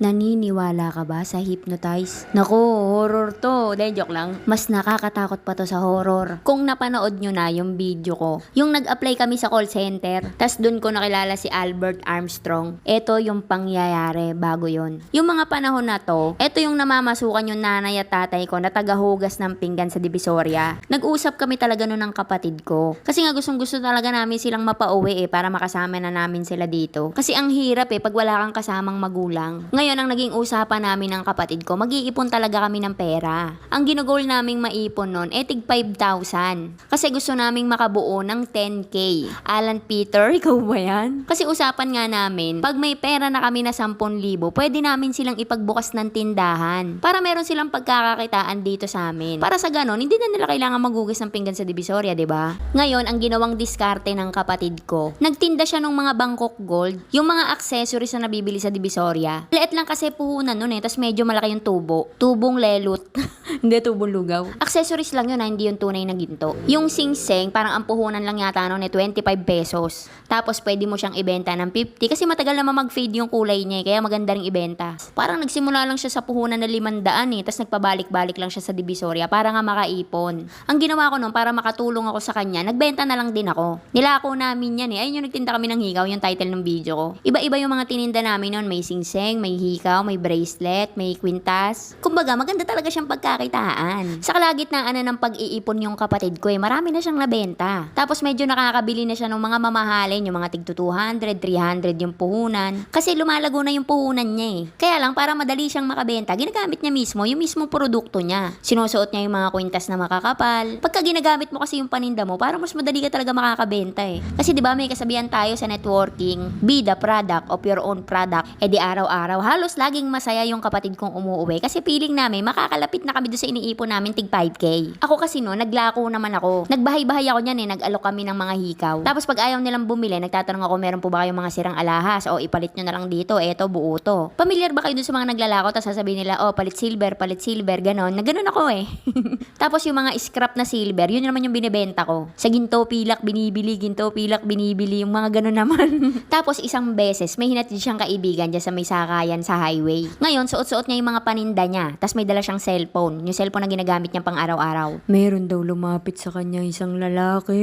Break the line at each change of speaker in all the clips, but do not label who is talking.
Naniniwala ka ba sa hypnotize? Naku, horror to. De, joke lang. Mas nakakatakot pa to sa horror. Kung napanood nyo na yung video ko, yung nag-apply kami sa call center, tas dun ko nakilala si Albert Armstrong. Ito yung pangyayari bago yon. Yung mga panahon na to, ito yung namamasukan yung nanay at tatay ko na tagahugas ng pinggan sa Divisoria. Nag-usap kami talaga nun ng kapatid ko. Kasi nga gustong gusto talaga namin silang mapauwi eh para makasama na namin sila dito. Kasi ang hirap eh pag wala kang kasamang magulang. Ngayon ang naging usapan namin ng kapatid ko, mag-iipon talaga kami ng pera. Ang ginugol naming maipon nun, eh tig 5,000. Kasi gusto naming makabuo ng 10K. Alan Peter, ikaw ba yan? Kasi usapan nga namin, pag may pera na kami na 10,000, pwede namin silang ipagbukas ng tindahan. Para meron silang pagkakakitaan dito sa amin. Para sa ganon, hindi na nila kailangan magugas ng pinggan sa Divisoria, 'di ba? Ngayon, ang ginawang diskarte ng kapatid ko, nagtinda siya ng mga Bangkok Gold, yung mga accessories na nabibili sa Divisoria. Liit lang kasi puhunan nun eh, tapos medyo malaki yung tubo. Tubong lelut. hindi tubong lugaw. Accessories lang yun, ha, hindi yung tunay na ginto. Yung sing-sing, parang ang puhunan lang yata nun eh, 25 pesos. Tapos pwede mo siyang ibenta ng 50 kasi matagal naman mag-fade yung kulay niya eh, kaya maganda ring ibenta. Parang nagsimula lang siya sa puhunan na 500 eh, tapos nagpabalik-balik lang siya sa Divisoria para nga makaipon. Ang ginawa ko nun para makatulong ako sa kanya, nagbenta na lang din ako. Nilako namin yan eh. Ayun yung nagtinda kami ng hikaw, yung title ng video ko. Iba-iba yung mga tininda namin nun. May sing-sing, may hikaw, may bracelet, may kwintas. Kumbaga, maganda talaga siyang pagkakitaan. Sa kalagitnaan na ng pag-iipon yung kapatid ko eh, marami na siyang nabenta. Tapos medyo nakakabili na siya ng mga mamahalin, yung mga tigto 200, 300 yung puhunan. Kasi lumalago na yung puhunan niya eh. Kaya lang, para madali siyang makabenta, ginagamit niya mismo yung mismong produkto niya. Sinusuot niya yung mga kwintas na makakapal. Pagka ginagamit mo kasi yung paninda mo, para mas madali ka talaga makakabenta eh. Kasi di ba may kasabihan tayo sa networking, be the product of your own product. Eh di araw-araw, halos laging masaya yung kapatid kong umuwi. Kasi feeling namin, makakalapit na kami doon sa iniipon namin tig 5K. Ako kasi no, naglako naman ako. Nagbahay-bahay ako niyan eh, nag-alok kami ng mga hikaw. Tapos pag ayaw nilang bumili, nagtatanong ako, meron po ba kayong mga sirang alahas? O ipalit nyo na lang dito, eto buo to. Pamilyar ba kayo dun sa mga naglalako? Tapos sasabihin nila, oh, palit silver, palit silver, ganon. Na ganon ako eh. Tapos yung mga scrap na silver, yun naman yung binibenta ko. Sa ginto pilak binibili, ginto pilak binibili, yung mga ganon naman. Tapos isang beses, may hinatid siyang kaibigan dyan sa may sakayan sa highway. Ngayon, suot-suot niya yung mga paninda niya. Tapos may dala siyang cellphone. Yung cellphone na ginagamit niya pang araw-araw. Meron daw lumapit sa kanya isang lalaki.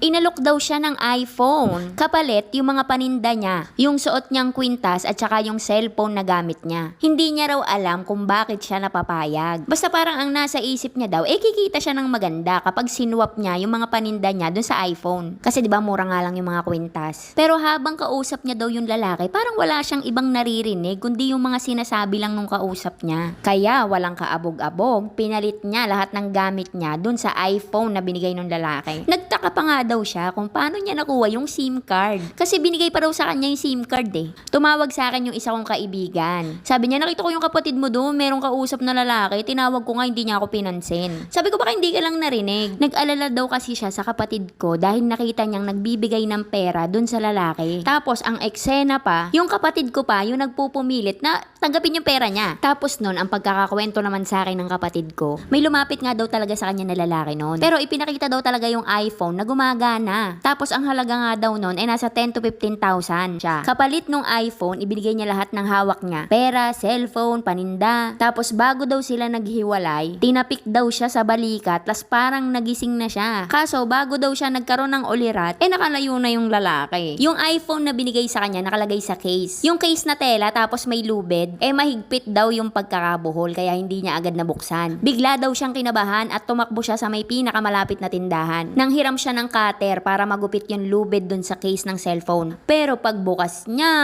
Inalok daw siya ng iPhone. Kapalit yung mga paninda niya. Yung suot niyang kwintas at saka yung cellphone na gamit niya. Hindi niya raw alam kung bakit siya napapayag. Basta parang ang nasa isip niya daw, eh kikita siya ng maganda kapag sinuwap niya yung mga paninda niya dun sa iPhone. Kasi di ba mura nga lang yung mga kwintas. Pero habang kausap niya daw yung lalaki, parang wala siyang ibang naririnig kundi yung mga sinasabi lang nung kausap niya. Kaya walang kaabog-abog, pinalit niya lahat ng gamit niya dun sa iPhone na binigay ng lalaki. Nagtaka pa nga daw siya kung paano niya nakuha yung SIM card. Kasi binigay pa daw sa kanya yung SIM card eh. Tumawag sa akin yung isa kong kaibigan. Sabi niya, nakita ko yung kapatid mo doon, merong kausap na lalaki, tinawag ko nga hindi niya ako pinansin. Sabi ko baka hindi ka lang narinig. Nag-alala daw kasi siya sa kapatid ko dahil nakita niyang nagbibigay ng pera dun sa lalaki. Tapos ang eksena pa, yung kapatid ko pa, yung nagpupumilit na tanggapin yung pera niya. Tapos nun, ang pagkakakwento naman sa akin ng kapatid ko, may lumapit nga daw talaga sa kanya na lalaki noon. Pero ipinakita daw talaga yung iPhone na gumagana. Tapos ang halaga nga daw noon ay nasa 10 to 15,000 siya. Kapalit nung iPhone, ibinigay niya lahat ng hawak niya. Pera, cellphone, paninda. Tapos bago daw sila naghiwalay, tinapik daw siya sa balikat, tas parang nagising na siya. Kaso bago daw siya nagkaroon ng ulirat, eh nakalayo na yung lalaki. Yung iPhone na binigay sa kanya nakalagay sa case. Yung case na tela tapos may lubid, eh mahigpit daw yung pagkakabuhol kaya hindi niya agad nabuksan. Bigla daw siyang kinabahan at tumakbo siya sa may pinakamalapit na tindahan. Nang hiram siya ng cutter para magupit yung lubid dun sa case ng cellphone. Pero pagbukas niya,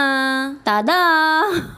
tada!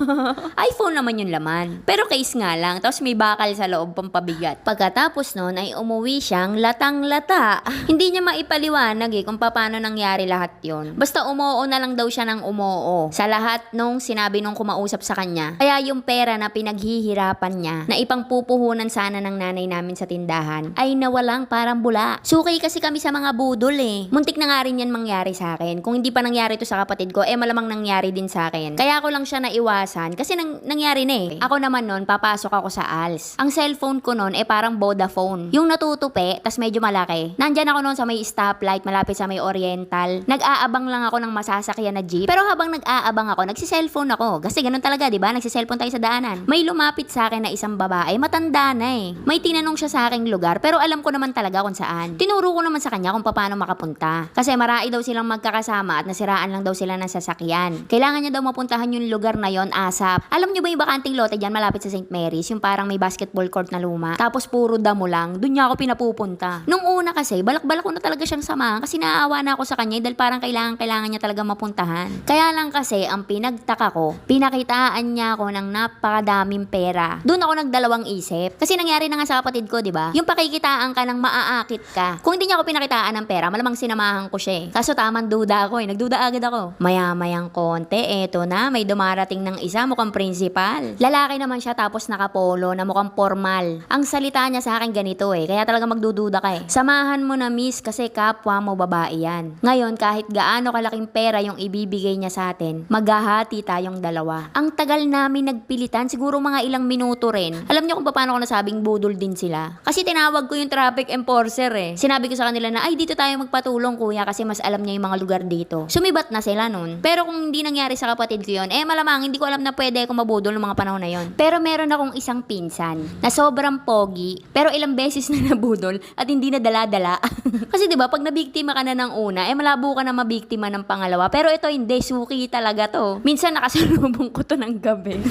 iPhone naman yung laman. Pero case nga lang, tapos may bakal sa loob pampabigat. Pagkatapos nun ay umuwi siyang latang-lata. Hindi niya maipaliwanag eh kung paano nangyari lahat yon. Basta umoo na lang daw siya ng umoo sa lahat nung sinabi nung kumausap sa kanya. Kaya yung pera na pinaghihirapan niya na ipangpupuhunan sana ng nanay namin sa tindahan ay nawalang parang bula. Sukay kasi kami sa mga budol eh. Muntik na nga rin yan mangyari sa akin. Kung hindi pa nangyari to sa kapatid ko, eh malamang nangyari din sa akin. Kaya ako lang siya naiwasan kasi nang, nangyari na eh. Ako naman nun, papasok ako sa ALS. Ang cellphone ko nun, eh parang Vodafone. Yung natutupi, tas medyo malaki. Nandyan ako nun sa may stoplight, malapit sa may Oriental. Nag-aabang lang ako ng masasakyan na jeep. Pero habang nag-aabang ako, nagsi-cellphone ako. Kasi ganun talaga, di ba? Nagsiselfon tayo sa daanan. May lumapit sa akin na isang babae, matanda na eh. May tinanong siya sa aking lugar, pero alam ko naman talaga kung saan. Tinuro ko naman sa kanya kung paano makapunta. Kasi marai daw silang magkakasama at nasiraan lang daw sila ng sasakyan. Kailangan niya daw mapuntahan yung lugar na yon ASAP. Alam niyo ba yung bakanting lote dyan malapit sa St. Mary's, yung parang may basketball court na luma. Tapos puro damo lang, dun niya ako pinapupunta. Nung una kasi, balak-balak ko na talaga siyang samahan kasi naaawa na ako sa kanya eh, dahil parang kailangan kailangan niya talaga mapuntahan. Kaya lang kasi, ang pinagtaka ko, pinakitaan niya ako ng napakadaming pera. Doon ako nagdalawang isip. Kasi nangyari na nga sa kapatid ko, di ba? Yung pakikitaan ka ng maaakit ka. Kung hindi niya ako pinakitaan ng pera, malamang sinamahan ko siya eh. Kaso tamang duda ako eh. Nagduda agad ako. Maya-mayang konti, eto na, may dumarating ng isa mukhang principal. Lalaki naman siya tapos nakapolo na mukhang formal. Ang salita niya sa akin ganito eh. Kaya talaga magdududa ka eh. Samahan mo na miss kasi kapwa mo babae yan. Ngayon kahit gaano kalaking pera yung ibibigay niya sa atin, maghahati tayong dalawa. Ang tagal namin nagpilitan, siguro mga ilang minuto rin. Alam niyo kung paano ko nasabing budol din sila? Kasi tinawag ko yung traffic enforcer eh. Sinabi ko sa kanila na, ay dito tayo magpatulong kuya kasi mas alam niya yung mga lugar dito. Sumibat na sila nun. Pero kung hindi nangyari sa kapatid ko yun, eh malamang hindi ko alam na pwede ako mabudol ng mga panahon na yon. Pero meron akong isang pinsan na sobrang pogi, pero ilang beses na nabudol at hindi na dala-dala. kasi 'di ba pag nabiktima ka na ng una, eh malabo ka na mabiktima ng pangalawa. Pero ito hindi, suki talaga to. Minsan nakasalubong ko to ng gabi.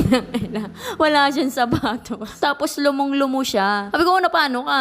Wala siyang sapatos. Tapos lumong-lumo siya. Sabi ko, ano paano ka?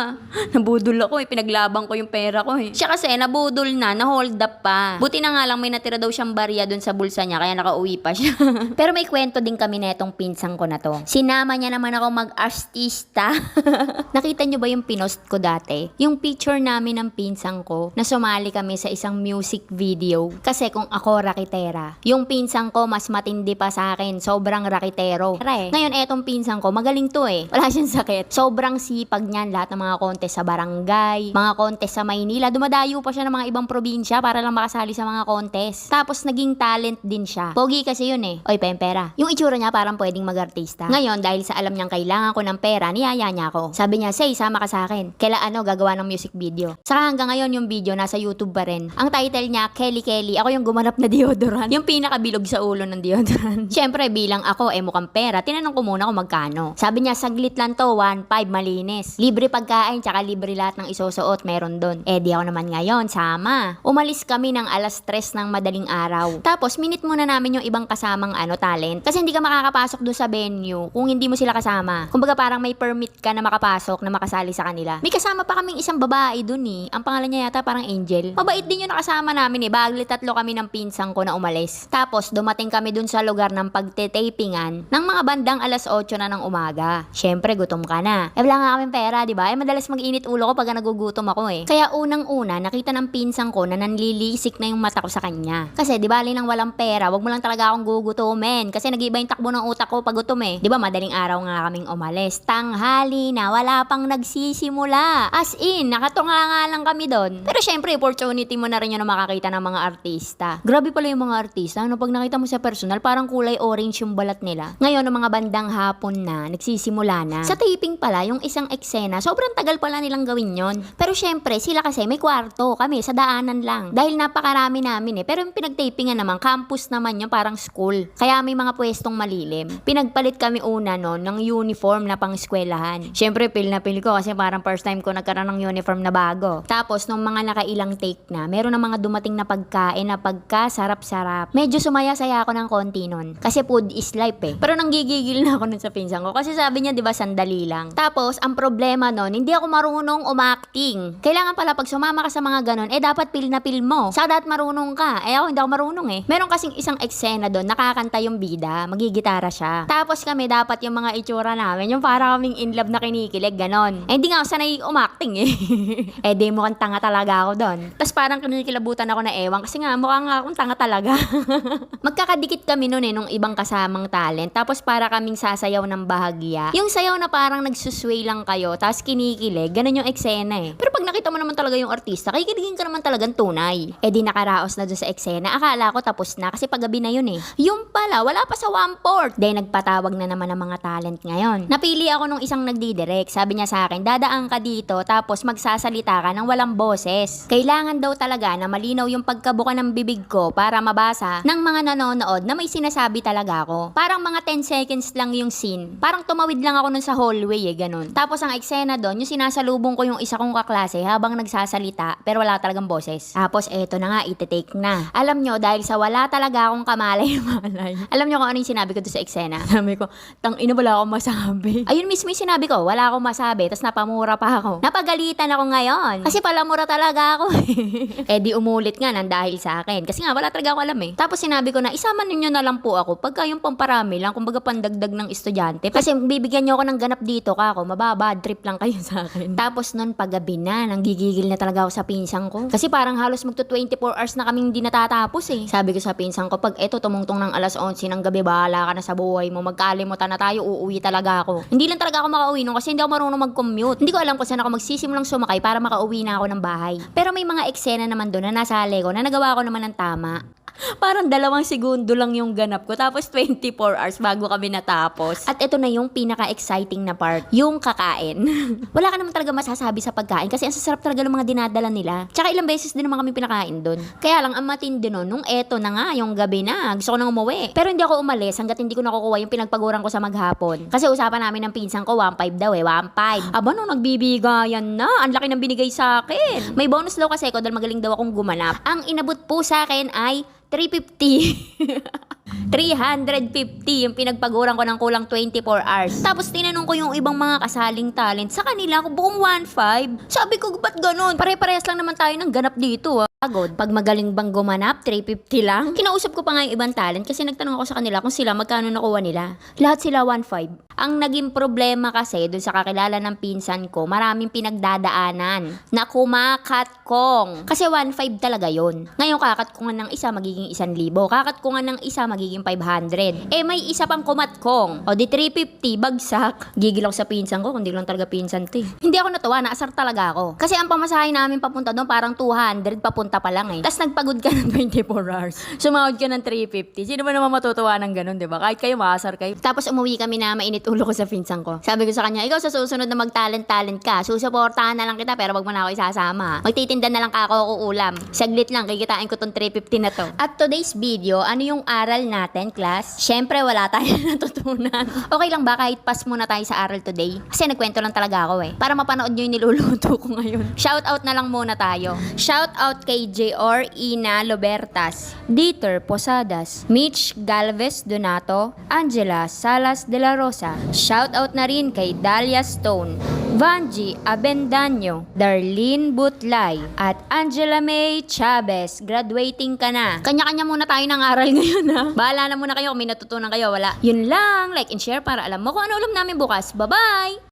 Nabudol ako eh, pinaglaban ko yung pera ko eh. Siya kasi nabudol na, na-hold up pa. Buti na nga lang may natira daw siyang barya dun sa bulsa niya, kaya nakauwi pa siya. Pero may kwento din kami netong pinsang ko na to. Sinama niya naman ako mag-artista. Nakita niyo ba yung pinost ko dati? Yung picture namin ng pinsang ko na sumali kami sa isang music video. Kasi kung ako rakitera, yung pinsang ko mas matindi pa sa akin. Sobrang rakitero. Pre, ngayon etong pinsang ko, magaling to eh. Wala siyang sakit. Sobrang sipag niyan lahat ng mga contest sa barangay, mga contest sa Maynila. Dumadayo pa siya ng mga ibang probinsya para lang makasali sa mga contest. Tapos naging talent din siya. Pogi kasi yun eh. Oy, pempera. Yung itsura niya parang pwedeng mag-artista. Ngayon, dahil sa alam niyang kailangan ko ng pera, niyaya niya ako. Sabi niya, say, sama ka sa akin. Kaila ano, gagawa ng music video. Saka hanggang ngayon yung video nasa YouTube pa rin. Ang title niya, Kelly Kelly. Ako yung gumanap na deodorant. Yung pinakabilog sa ulo ng deodorant. Siyempre, bilang ako, eh mukhang pera, tinanong ko muna kung magkano. Sabi niya, saglit lang to, 1.5 malinis. Libre pagkain, tsaka libre lahat ng isusuot, meron doon. Eh di ako naman ngayon, sama. Umalis kami ng alas 3 ng madaling araw. Tapos, minute muna namin yung ibang kasamang ano, talent. Kasi hindi ka makakapasok doon sa venue kung hindi mo sila kasama. Kumbaga parang may permit ka na makapasok na makasali sa kanila. May kasama pa kaming isang babae doon eh. Ang pangalan niya yata parang Angel. Mabait din yung nakasama namin eh. Bagli tatlo kami ng pinsang ko na umalis. Tapos, dumating kami doon sa lugar ng pagtetapingan ng mga bandang alas 8 na ng umaga. Siyempre, gutom ka na. Eh, wala nga kaming pera, di ba? Eh, madalas mag-init ulo ko pag nagugutom ako eh. Kaya unang-una, nakita ng pinsang ko na nanlilisik na yung mata ko sa kanya. Kasi, di ba, nang walang pera, wag mo lang talaga akong gugutomin. Kasi nag-iba yung takbo ng utak ko pag gutom eh. Di ba, madaling araw nga kaming umalis. Tanghali na, wala pang nagsisimula. As in, nakatunga nga lang kami doon. Pero syempre, opportunity mo na rin yun na makakita ng mga artista. Grabe pala yung mga artista. Ano, pag nakita mo sa personal, parang kulay orange yung balat nila. Ngayon, ng mga bandang hapon na, nagsisimula na. Sa taping pala, yung isang eksena, sobrang tagal pala nilang gawin yon. Pero syempre, sila kasi may kwarto. Kami, sa daanan lang. Dahil napakarami namin eh. Pero yung pinagtapingan naman, campus naman yung parang school. Kaya may mga pwestong malilim. Pinagpalit kami una no, ng uniform na pang eskwelahan. Syempre, pil na pil ko kasi parang first time ko nagkaroon ng uniform na bago. Tapos, nung mga nakailang take na, meron na mga dumating na pagkain na pagka-sarap-sarap. Medyo sumaya-saya ako ng konti nun. Kasi food is life eh. Pero nanggigigil na ako nun sa pinsan ko. Kasi sabi niya, di ba, sandali lang. Tapos, ang problema nun, hindi ako marunong umacting. Kailangan pala pag sumama ka sa mga ganon, eh dapat pil na pil mo. Sa dapat marunong ka. Eh ako, hindi ako marunong eh. Meron kasing isang eksena doon, nakakanta yung bida, magigitara siya. Tapos kami dapat yung mga itsura namin, yung para kaming in love na kinikilig, ganon. Eh hindi nga ako sanay umacting eh. eh di mukhang tanga talaga ako doon. Tapos parang kinikilabutan ako na ewan kasi nga mukha nga akong tanga talaga. Magkakadikit kami noon eh nung ibang kasamang talent. Tapos para kaming sasayaw ng bahagya. Yung sayaw na parang nagsusway lang kayo, tapos kinikilig, ganun yung eksena eh. Pero pag nakita mo naman talaga yung artista, kikiligin ka naman talagang tunay. Eh di nakaraos na dun sa eksena. Akala ko tapos na kasi paggabi na yun eh. Yung pala, wala pa sa one port. Then nagpatawag na naman ng mga talent ngayon. Napili ako nung isang nagdidirect. Sabi niya sa akin, dadaan ka dito tapos magsasalita ka ng walang boses. Kailangan daw talaga na malinaw yung pagkabuka ng bibig ko para mabasa ng mga nanonood na may sinasabi talaga talaga ako. Parang mga 10 seconds lang yung scene. Parang tumawid lang ako nun sa hallway eh, ganun. Tapos ang eksena doon, yung sinasalubong ko yung isa kong kaklase habang nagsasalita pero wala talagang boses. Tapos eto na nga, ite-take na. Alam nyo, dahil sa wala talaga akong kamalay-malay. Alam nyo kung ano yung sinabi ko doon sa eksena? Sabi ko, tang ina wala akong masabi. Ayun mismo yung sinabi ko, wala akong masabi. Tapos napamura pa ako. Napagalitan ako ngayon. Kasi pala mura talaga ako. eh di umulit nga nang dahil sa akin. Kasi nga wala talaga ako alam eh. Tapos sinabi ko na isama ninyo na lang po ako pagka yung pamparami lang, kumbaga pandagdag ng estudyante. Kasi bibigyan nyo ako ng ganap dito ka ako, mababa, drip lang kayo sa akin. Tapos nun paggabi na, nanggigigil na talaga ako sa pinsang ko. Kasi parang halos magto 24 hours na kaming hindi natatapos eh. Sabi ko sa pinsang ko, pag eto tumungtong ng alas 11 ng gabi, bahala ka na sa buhay mo, magkalimutan na tayo, uuwi talaga ako. Hindi lang talaga ako makauwi nun kasi hindi ako marunong mag-commute. Hindi ko alam kung saan ako magsisimulang sumakay para makauwi na ako ng bahay. Pero may mga eksena naman doon na nasa ko na nagawa ko naman ng tama. Parang dalawang segundo lang yung ganap ko. Tapos 24 hours bago kami natapos. At ito na yung pinaka-exciting na part. Yung kakain. Wala ka naman talaga masasabi sa pagkain kasi ang sasarap talaga ng mga dinadala nila. Tsaka ilang beses din naman kami pinakain doon. Kaya lang ang matindi nun, nung eto na nga, yung gabi na, gusto ko nang umuwi. Pero hindi ako umalis hanggat hindi ko nakukuha yung pinagpaguran ko sa maghapon. Kasi usapan namin ng pinsan ko, 1.5 daw eh, 1.5. Aba, nung nagbibigayan na, ang laki ng binigay sa akin. May bonus daw kasi ako dahil magaling daw akong gumanap. Ang inabot po sa akin ay 350. 350 yung pinagpaguran ko ng kulang 24 hours. Tapos tinanong ko yung ibang mga kasaling talent sa kanila ko buong 1.5. Sabi ko, ba't ganun? Pare-parehas lang naman tayo ng ganap dito ah. Pagod. Pag magaling bang gumanap, 350 lang. Kinausap ko pa nga yung ibang talent kasi nagtanong ako sa kanila kung sila magkano nakuha nila. Lahat sila 1.5. Ang naging problema kasi dun sa kakilala ng pinsan ko, maraming pinagdadaanan na kumakatkong. Kasi 1.5 talaga yon. Ngayon kakatkongan ng isa magiging 1,000. Kakatkongan ng isa magiging 500. Eh may isa pang kumatkong. O di 350, bagsak. Gigil ako sa pinsan ko, kundi lang talaga pinsan to eh. Hindi ako natuwa, naasar talaga ako. Kasi ang pamasahe namin papunta doon parang 200 papunta pa lang eh. Tapos nagpagod ka ng 24 hours. Sumahod ka ng 350. Sino ba naman matutuwa ng ganun, di ba? Kahit kayo, maasar kayo. Tapos umuwi kami na mainit ulo ko sa pinsan ko. Sabi ko sa kanya, ikaw sa susunod na mag-talent-talent ka, susuportahan na lang kita pero wag mo na ako isasama. Magtitinda na lang ako o ulam. Saglit lang, kikitain ko tong 350 na to. At today's video, ano yung aral natin, class? Syempre, wala tayo natutunan. Okay lang ba kahit pass muna tayo sa aral today? Kasi nagkwento lang talaga ako eh. Para mapanood nyo yung niluluto ko ngayon. Shout out na lang muna tayo. Shout out kay J.R. Ina Lobertas, Dieter Posadas, Mitch Galvez Donato, Angela Salas de la Rosa. Shout out na rin kay Dahlia Stone, Vanji Abendaño, Darlene Butlay, at Angela May Chavez. Graduating ka na. Kanya-kanya muna tayo ng aral ngayon ha. Bahala na muna kayo kung may natutunan kayo. Wala. Yun lang. Like and share para alam mo kung ano ulam namin bukas. Bye-bye!